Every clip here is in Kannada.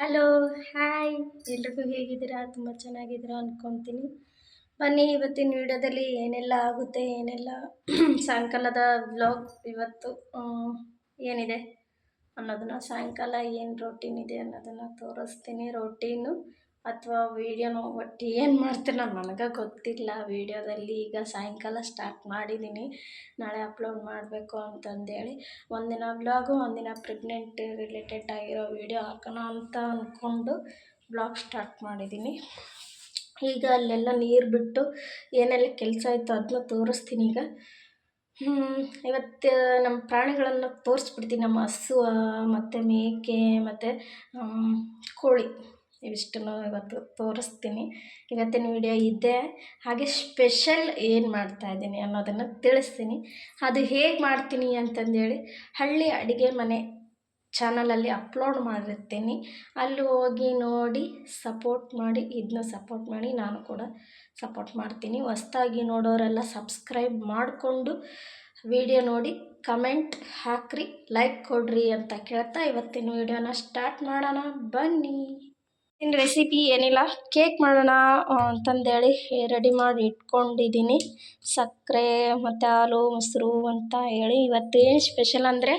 Hello, hi. ಎಲ್ರಿಗೂ ಹೇಗಿದ್ದೀರಾ? ತುಂಬ ಚೆನ್ನಾಗಿದ್ದೀರಾ ಅಂದ್ಕೊತೀನಿ ಬನ್ನಿ, ಇವತ್ತಿನ ವಿಡಿಯೋದಲ್ಲಿ ಏನೆಲ್ಲ ಆಗುತ್ತೆ, ಏನೆಲ್ಲ ಸಾಯಂಕಾಲದ ವ್ಲಾಗ್ ಇವತ್ತು ಏನಿದೆ ಅನ್ನೋದನ್ನು, ಸಾಯಂಕಾಲ ಏನು ರೊಟೀನ್ ಇದೆ ಅನ್ನೋದನ್ನು ತೋರಿಸ್ತೀನಿ. ರೊಟೀನು ಅಥವಾ ವೀಡಿಯೋನೋ ಒಟ್ಟು ಏನು ಮಾಡ್ತೀನೋ ನನಗೆ ಗೊತ್ತಿಲ್ಲ. ವೀಡಿಯೋದಲ್ಲಿ ಈಗ ಸಾಯಂಕಾಲ ಸ್ಟಾರ್ಟ್ ಮಾಡಿದ್ದೀನಿ ನಾಳೆ ಅಪ್ಲೋಡ್ ಮಾಡಬೇಕು ಅಂತಂದೇಳಿ ಒಂದಿನ ವ್ಲಾಗು ಒಂದಿನ ಪ್ರೆಗ್ನೆಂಟ್ ರಿಲೇಟೆಡ್ ಆಗಿರೋ ವೀಡಿಯೋ ಹಾಕೋಣ ಅಂತ ಅಂದ್ಕೊಂಡು ಬ್ಲಾಗ್ ಸ್ಟಾರ್ಟ್ ಮಾಡಿದ್ದೀನಿ ಈಗ ಅಲ್ಲೆಲ್ಲ ನೀರು ಬಿಟ್ಟು ಏನೆಲ್ಲ ಕೆಲಸ ಇತ್ತು ಅದನ್ನ ತೋರಿಸ್ತೀನಿ ಈಗ. ಇವತ್ತು ನಮ್ಮ ಪ್ರಾಣಿಗಳನ್ನು ತೋರಿಸ್ಬಿಡ್ತೀನಿ. ನಮ್ಮ ಹಸು ಮತ್ತು ಮೇಕೆ, ಮತ್ತು ಕೋಳಿ. ಇವಿಷ್ಟನ್ನು ಇವತ್ತು ತೋರಿಸ್ತೀನಿ. ಇವತ್ತಿನ ವಿಡಿಯೋ ಇದೆ. ಹಾಗೆ ಸ್ಪೆಷಲ್ ಏನು ಮಾಡ್ತಾಯಿದ್ದೀನಿ ಅನ್ನೋದನ್ನು ತಿಳಿಸ್ತೀನಿ. ಅದು ಹೇಗೆ ಮಾಡ್ತೀನಿ ಅಂತಂದೇಳಿ ಹಳ್ಳಿ ಅಡುಗೆ ಮನೆ ಚಾನಲಲ್ಲಿ ಅಪ್ಲೋಡ್ ಮಾಡಿರ್ತೀನಿ. ಅಲ್ಲಿ ಹೋಗಿ ನೋಡಿ ಸಪೋರ್ಟ್ ಮಾಡಿ ಇದನ್ನ ಸಪೋರ್ಟ್ ಮಾಡಿ ನಾನು ಕೂಡ ಸಪೋರ್ಟ್ ಮಾಡ್ತೀನಿ. ಹೊಸ್ದಾಗಿ ನೋಡೋರೆಲ್ಲ ಸಬ್ಸ್ಕ್ರೈಬ್ ಮಾಡಿಕೊಂಡು ವಿಡಿಯೋ ನೋಡಿ ಕಮೆಂಟ್ ಹಾಕ್ರಿ ಲೈಕ್ ಕೊಡ್ರಿ ಅಂತ ಕೇಳ್ತಾ ಇವತ್ತಿನ ವಿಡಿಯೋನ ಸ್ಟಾರ್ಟ್ ಮಾಡೋಣ. ಬನ್ನಿ. ಇನ್ನು ರೆಸಿಪಿ ಏನಿಲ್ಲ. ಕೇಕ್ ಮಾಡೋಣ ಅಂತಂದೇಳಿ ರೆಡಿ ಮಾಡಿ ಇಟ್ಕೊಂಡಿದ್ದೀನಿ ಸಕ್ಕರೆ ಮತ್ತು ಹಾಲು, ಮೊಸರು ಅಂತ ಹೇಳಿ. ಇವತ್ತೇನು ಸ್ಪೆಷಲ್ ಅಂದರೆ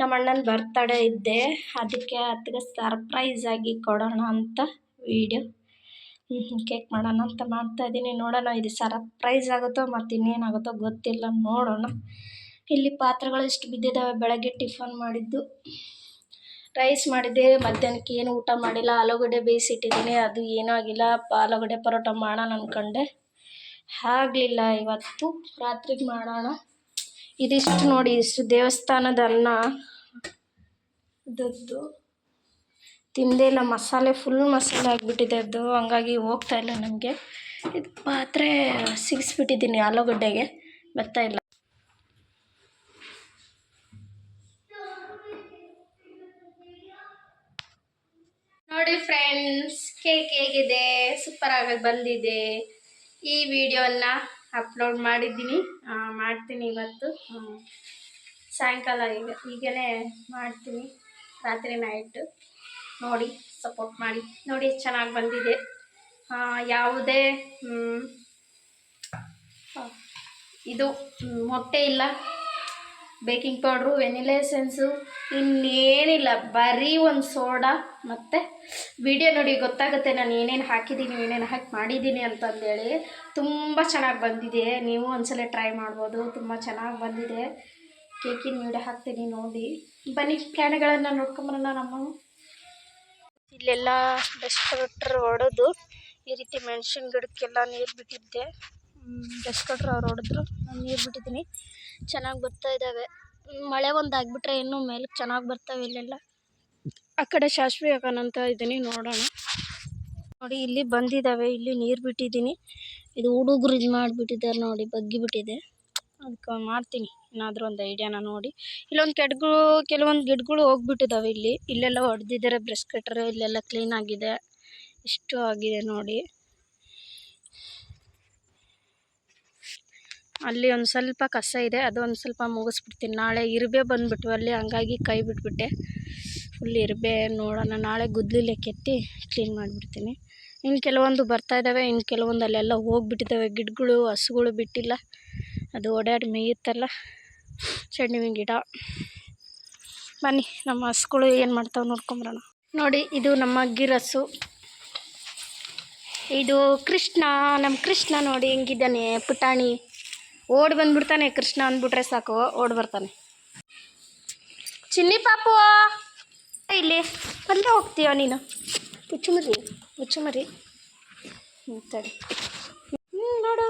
ನಮ್ಮ ಅಣ್ಣನ ಬರ್ತಡೇ ಇದ್ದೆ. ಅದಕ್ಕೆ ಅದಕ್ಕೆ ಸರ್ಪ್ರೈಸ್ ಆಗಿ ಕೊಡೋಣ ಅಂತ ವೀಡಿಯೋ ಕೇಕ್ ಮಾಡೋಣ ಅಂತ ಮಾಡ್ತಾಯಿದ್ದೀನಿ ನೋಡೋಣ, ಇದು ಸರ್ಪ್ರೈಸ್ ಆಗುತ್ತೋ ಮತ್ತು ಇನ್ನೇನಾಗುತ್ತೋ ಗೊತ್ತಿಲ್ಲ. ನೋಡೋಣ. ಇಲ್ಲಿ ಪಾತ್ರೆಗಳು ಎಷ್ಟು ಬಿದ್ದಿದ್ದಾವೆ ಬೆಳಗ್ಗೆ ಟಿಫನ್ ಮಾಡಿದ್ದು. ರೈಸ್ ಮಾಡಿದ್ದೆ, ಮಧ್ಯಾಹ್ನಕ್ಕೆ ಏನು ಊಟ ಮಾಡಿಲ್ಲ, ಆಲೂಗಡ್ಡೆ ಬೇಯಿಸಿಟ್ಟಿದ್ದೀನಿ, ಅದು ಏನೂ ಆಗಿಲ್ಲ, ಆಲೂಗಡ್ಡೆ ಪರೋಟ ಮಾಡೋಣ ಅಂದ್ಕೊಂಡೆ ಆಗಲಿಲ್ಲ ಇವತ್ತು, ರಾತ್ರಿಗೆ ಮಾಡೋಣ. ಇದಿಷ್ಟು ನೋಡಿ, ಇಷ್ಟು ದೇವಸ್ಥಾನದ ಅನ್ನ ಅದದ್ದು ತಿಂದೇ ಇಲ್ಲ, ಮಸಾಲೆ ಫುಲ್ ಮಸಾಲೆ ಆಗಿಬಿಟ್ಟಿದೆ ಅದು, ಹಂಗಾಗಿ ಹೋಗ್ತಾ ಇಲ್ಲ ನನಗೆ ಇದು ಪಾತ್ರೆ ಸಿಗಿಸ್ಬಿಟ್ಟಿದ್ದೀನಿ ಆಲೂಗಡ್ಡೆಗೆ, ಬರ್ತಾ ಇಲ್ಲ. ನೋಡಿ ಫ್ರೆಂಡ್ಸ್ ಕೇಕ್ ಹೇಗಿದೆ? ಸೂಪರ್ ಆಗಿ ಬಂದಿದೆ. ಈ ವಿಡಿಯೋನ ಅಪ್ಲೋಡ್ ಮಾಡಿದ್ದೀನಿ. ಮಾಡ್ತೀನಿ ಇವತ್ತು. ಸಾಯಂಕಾಲ ಈಗ, ಈಗಲೇ ಮಾಡ್ತೀನಿ. ರಾತ್ರಿ ನೈಟು ನೋಡಿ ಸಪೋರ್ಟ್ ಮಾಡಿ. ನೋಡಿ, ಚೆನ್ನಾಗಿ ಬಂದಿದೆ. ಯಾವುದೇ ಇದು ಮೊಟ್ಟೆ ಇಲ್ಲ. ಬೇಕಿಂಗ್ ಪೌಡ್ರು ವೆನಿಲಾ ಎಸೆನ್ಸು ಇನ್ನೇನಿಲ್ಲ. ಬರೀ ಒಂದು ಸೋಡಾ ಮತ್ತು ವಿಡಿಯೋ ನೋಡಿ, ಗೊತ್ತಾಗುತ್ತೆ ನಾನು ಏನೇನು ಹಾಕಿದ್ದೀನಿ ಏನೇನು ಹಾಕಿ ಮಾಡಿದ್ದೀನಿ ಅಂತಂದೇಳಿ ತುಂಬ ಚೆನ್ನಾಗಿ ಬಂದಿದೆ. ನೀವು ಒಂದ್ಸಲ ಟ್ರೈ ಮಾಡ್ಬೋದು, ತುಂಬ ಚೆನ್ನಾಗಿ ಬಂದಿದೆ. ಕೇಕಿನ ವಿಡಿಯೋ ಹಾಕ್ತೀನಿ ನೋಡಿ. ಬನ್ನಿ ಪ್ರಾಣಿಗಳನ್ನು ನೋಡ್ಕೊಂಬರೋಣ ನಮ್ಮ ಇಲ್ಲೆಲ್ಲ ಡಸ್ಟ್ಬಿಟ್ರ್ ಹೊಡೆದು ಈ ರೀತಿ ಮೆಣಸಿನ ಗಿಡಕ್ಕೆಲ್ಲ ನೀರು ಬಿಟ್ಟಿದ್ದೆ. ಡಸ್ಟ್ ಕಟ್ರು ಅವ್ರು ಹೊಡೆದ್ರು ನಾನು ನೀರು ಬಿಟ್ಟಿದ್ದೀನಿ. ಚೆನ್ನಾಗಿ ಬರ್ತಾ ಇದ್ದಾವೆ ಮಳೆ ಒಂದು ಆಗಿಬಿಟ್ರೆ ಇನ್ನೂ ಮೇಲಕ್ಕೆ ಚೆನ್ನಾಗಿ ಬರ್ತಾವೆ ಇಲ್ಲೆಲ್ಲ. ಆ ಕಡೆ ಸಾಸಿವೆ ಹಾಕೋಣ ಅಂತ ಇದ್ದೀನಿ, ನೋಡೋಣ. ನೋಡಿ, ಇಲ್ಲಿ ಬಂದಿದ್ದಾವೆ ಇಲ್ಲಿ ನೀರು ಬಿಟ್ಟಿದ್ದೀನಿ. ಇದು ಹುಡುಗರು ಇದು ಮಾಡಿಬಿಟ್ಟಿದ್ದಾರೆ ನೋಡಿ, ಬಗ್ಗಿಬಿಟ್ಟಿದೆ. ಅದಕ್ಕೆ ಮಾಡ್ತೀನಿ, ಏನಾದರೂ ಒಂದು ಐಡಿಯಾನ ನೋಡಿ. ಇಲ್ಲೊಂದು ಕೆಡ್ಗಳು ಕೆಲವೊಂದು ಗಿಡಗಳು ಹೋಗ್ಬಿಟ್ಟಿದ್ದಾವೆ ಇಲ್ಲಿ. ಇಲ್ಲೆಲ್ಲ ಹೊಡೆದಿದ್ದಾರೆ, ಬ್ರಷ್ ಕಟ್ಟರು, ಇಲ್ಲೆಲ್ಲ ಕ್ಲೀನ್ ಆಗಿದೆ. ಇಷ್ಟು ಆಗಿದೆ ನೋಡಿ. ಅಲ್ಲಿ ಒಂದು ಸ್ವಲ್ಪ ಕಸ ಇದೆ, ಅದು ಒಂದು ಸ್ವಲ್ಪ ಮುಗಿಸ್ಬಿಡ್ತೀನಿ. ನಾಳೆ ಇರುವೆ ಬಂದುಬಿಟ್ವು ಅಲ್ಲಿ, ಹಂಗಾಗಿ ಕೈ ಬಿಟ್ಬಿಟ್ಟೆ. ಫುಲ್ ಇರುವೆ ನೋಡೋಣ, ನಾಳೆ ಗುದ್ದಲಿಲೆ ಕೆತ್ತಿ ಕ್ಲೀನ್ ಮಾಡಿಬಿಡ್ತೀನಿ. ಇನ್ನು ಕೆಲವೊಂದು ಬರ್ತಾ ಇದ್ದಾವೆ ಇನ್ನು ಕೆಲವೊಂದು ಅಲ್ಲೆಲ್ಲ ಹೋಗಿಬಿಟ್ಟಿದ್ದಾವೆ ಗಿಡಗಳು, ಹಸುಗಳು ಬಿಟ್ಟಿಲ್ಲ. ಅದು ಓಡಾಡಿ ಮೇಯುತ್ತಲ್ಲ. ಚೆಂಡು ಗಿಡ ಬನ್ನಿ, ನಮ್ಮ ಹಸುಗಳು ಏನು ಮಾಡ್ತಾವೆ ನೋಡ್ಕೊಂಬರೋಣ. ನೋಡಿ, ಇದು ನಮ್ಮ ಗಿರಸು. ಇದು ಕೃಷ್ಣ ನಮ್ಮ ಕೃಷ್ಣ ನೋಡಿ, ಹೆಂಗಿದ್ದಾನೆ, ಪುಟಾಣಿ. ಓಡಿ ಬಂದ್ಬಿಡ್ತಾನೆ ಕೃಷ್ಣ ಅಂದ್ಬಿಟ್ರೆ ಸಾಕು, ಓಡಿ ಬರ್ತಾನೆ. ಚಿನ್ನಿ ಪಾಪು, ಇಲ್ಲಿ ಅಲ್ಲೇ ಹೋಗ್ತೀಯ ನೀನು? ಮುಚ್ಚುಮರಿ ಮುಚ್ಚುಮರಿ ಹ್ಞೂ ತಡಿ. ಹ್ಞೂ ನೋಡು.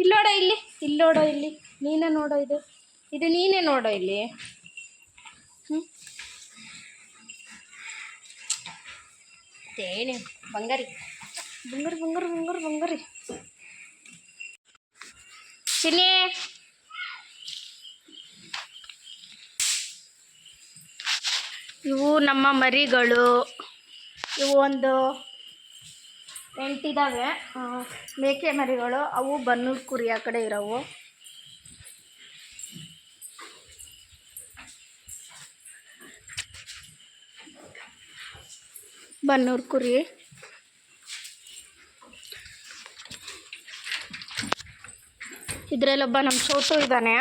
ಇಲ್ಲಿ ನೋಡೋ ಇಲ್ಲಿ ನೋಡೋ ಇಲ್ಲಿ. ನೀನೇ ನೋಡೋ ಇದು. ಇದು ನೀನೇ ನೋಡೋ ಇಲ್ಲಿ. ಹ್ಞೂ ಬಂಗಾರಿ. ಬಂಗಾರಿ ಬಂಗಾರಿ ಬಂಗಾರಿ ಬಂಗಾರಿ. ಚಿನ್ನಿ ಇವು ನಮ್ಮ ಮರಿಗಳು. ಇವು ಒಂದು ಎಂಟಿದ್ದಾವೆ ಮೇಕೆ ಮರಿಗಳು. ಅವು ಬನ್ನೂರು ಕುರಿ ಆ ಕಡೆ ಇರೋವು. ಬನ್ನೂರು ಕುರಿ. ಇದರಲ್ಲೊಬ್ಬ ನಮ್ಮ ಚೋಟು ಇದ್ದಾನೆ.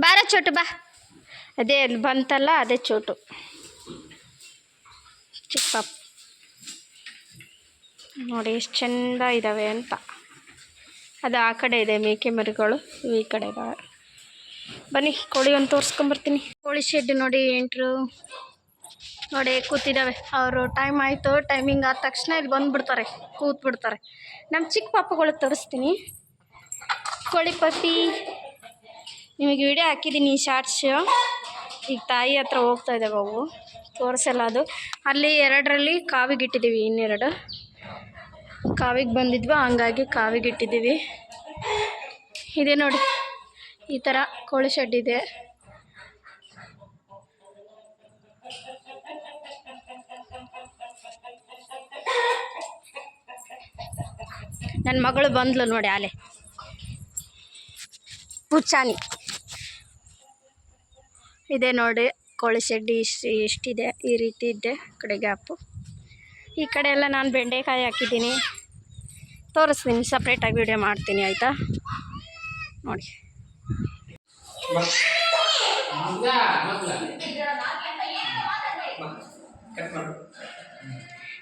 ಬಾರ ಚೋಟು, ಬಾ. ಅದೇ ಅಲ್ಲಿ ಬಂತಲ್ಲ, ಅದೇ ಚೋಟು. ಚಿಕ್ಕ ನೋಡಿ ಎಷ್ಟು ಚೆಂದ ಇದ್ದಾವೆ ಅಂತ. ಅದು ಆ ಕಡೆ ಇದೆ, ಮೇಕೆ ಮರಿಗಳು. ಈ ಕಡೆ ಇದ್ದಾವೆ ಬನ್ನಿ ಕೋಳಿ ಒಂದು ತೋರಿಸ್ಕೊಂಬರ್ತೀನಿ. ಕೋಳಿ ಶೆಡ್ ನೋಡಿ, ಎಂಟ್ರು. ನೋಡಿ, ಕೂತಿದ್ದಾವೆ. ಅವರು ಟೈಮ್ ಆಯಿತು ಟೈಮಿಂಗ್ ಆದ ತಕ್ಷಣ ಇಲ್ಲಿ ಬಂದುಬಿಡ್ತಾರೆ, ಕೂತ್ಬಿಡ್ತಾರೆ. ನಮ್ಮ ಚಿಕ್ಕ ಪಾಪಗಳು ತೋರಿಸ್ತೀನಿ. ಕೋಳಿ ಪಪ್ಪಿ, ನಿಮಗೆ ವಿಡಿಯೋ ಹಾಕಿದ್ದೀನಿ ಶಾರ್ಟ್ಸ್ ಈಗ ತಾಯಿ ಹತ್ರ ಹೋಗ್ತಾ ಇದ್ದಾವೆ ಅವು ತೋರಿಸಲ್ಲ ಅದು. ಅಲ್ಲಿ ಎರಡರಲ್ಲಿ ಕಾವಿಗೆ ಇಟ್ಟಿದ್ದೀವಿ, ಇನ್ನೆರಡು. ಕಾವಿಗೆ ಬಂದಿದ್ವಿ, ಹಂಗಾಗಿ ಕಾವಿಗೆ ಇಟ್ಟಿದ್ದೀವಿ. ಇದೆ ನೋಡಿ, ಈ ಥರ ಕೋಳಿ ಶೆಡ್ ಇದೆ. ನನ್ನ ಮಗಳು ಬಂದ್ಲು ನೋಡಿ ಆಲೆ ಪುಚ್ಚಾನಿ ಇದೆ ನೋಡಿ, ಕೋಳಿ ಶೆಡ್ಡಿ ಇಷ್ಟು, ಇಷ್ಟಿದೆ, ಈ ರೀತಿ ಇದೆ ಈ ಕಡೆ ಗ್ಯಾಪು. ಈ ಕಡೆ ಎಲ್ಲ ನಾನು ಬೆಂಡೆಕಾಯಿ ಹಾಕಿದ್ದೀನಿ. ತೋರಿಸ್ತೀನಿ ಸಪ್ರೇಟಾಗಿ ವಿಡಿಯೋ ಮಾಡ್ತೀನಿ, ಆಯಿತಾ? ನೋಡಿ.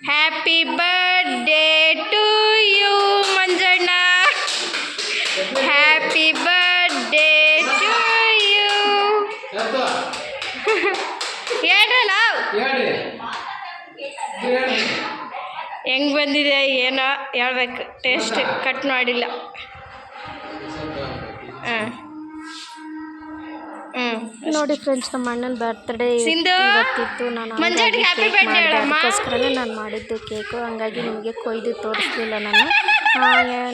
ಹ್ಯಾಪಿ ಬರ್ಡೇ ಹೇಳ್ರಿ ನಾವು ಹೆಂಗ್ ಬಂದಿದೆ ಏನೋ ಹೇಳ್ಬೇಕು. ಟೇಸ್ಟ್ ಕಟ್ ಮಾಡಿಲ್ಲ. ಹಾಂ ಹ್ಞೂ ನೋಡಿ ಫ್ರೆಂಡ್ಸ್ ನಮ್ಮ ಅಣ್ಣನ ಬರ್ತ್ಡೇ ಇವತ್ತಿತ್ತು. ನಾನು ಅದಕ್ಕೋಸ್ಕರನೇ ನಾನು ಮಾಡಿದ್ದು ಕೇಕು ಹಂಗಾಗಿ ನಿಮಗೆ ಕೊಯ್ದು ತೋರಿಸ್ಲಿಲ್ಲ ನಾನು.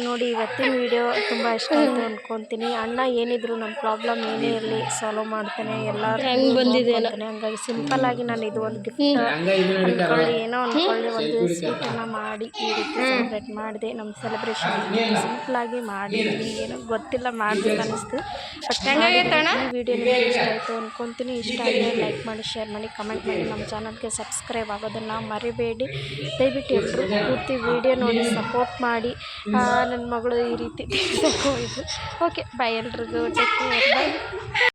ನೋಡಿ ಇವತ್ತಿನ ವಿಡಿಯೋ ತುಂಬ ಇಷ್ಟ ಆಯಿತು ಅಂದ್ಕೊತೀನಿ ಅಣ್ಣ ಏನಿದ್ರು ನಮ್ಮ ಪ್ರಾಬ್ಲಮ್ ಏನೇ ಇರಲಿ ಸಾಲ್ವ್ ಮಾಡ್ತಾನೆ ಎಲ್ಲ ಹೆಂಗ್ ಬಂದಿದೆ ಹಂಗಾಗಿ ಸಿಂಪಲ್ ಆಗಿ ನಾನು ಇದು ಒಂದು ಗಿಫ್ಟ್ ಅನ್ಕೊಳ್ಳಿ ಏನೋ ಅನ್ಕೊಳ್ಳಿ ಒಂದು ಸ್ವೀಟನ್ನು ಮಾಡಿ ಈ ರೀತಿ ಸೆಲೆಬ್ರೇಟ್ ಮಾಡಿದೆ. ನಮ್ಮ ಸೆಲೆಬ್ರೇಷನ್ ಸಿಂಪಲ್ ಆಗಿ ಮಾಡಿದ್ವಿ ಏನೋ ಗೊತ್ತಿಲ್ಲ ಮಾಡ್ಬೇಕು ಅನಿಸ್ತು. ಬಟ್ ಈ ವಿಡಿಯೋ ನಿಮಗೆ ಇಷ್ಟ ಆಯಿತು ಅನ್ಕೊಂತೀನಿ. ಇಷ್ಟ ಆದರೆ ಲೈಕ್ ಮಾಡಿ ಶೇರ್ ಮಾಡಿ ಕಮೆಂಟ್ ಮಾಡಿ. ನಮ್ಮ ಚಾನಲ್ಗೆ ಸಬ್ಸ್ಕ್ರೈಬ್ ಆಗೋದನ್ನು ಮರಿಬೇಡಿ. ದಯವಿಟ್ಟು ಎಲ್ಲರೂ ಪೂರ್ತಿ ವಿಡಿಯೋ ನೋಡಿ ಸಪೋರ್ಟ್ ಮಾಡಿ. ನನ್ನ ಮಗಳು ಈ ರೀತಿ ಓಕೆ ಬಾಯ್ ಎಲ್ರಿಗೂ ಟೇಕ್ ಕೇರ್ ಬಾಯ್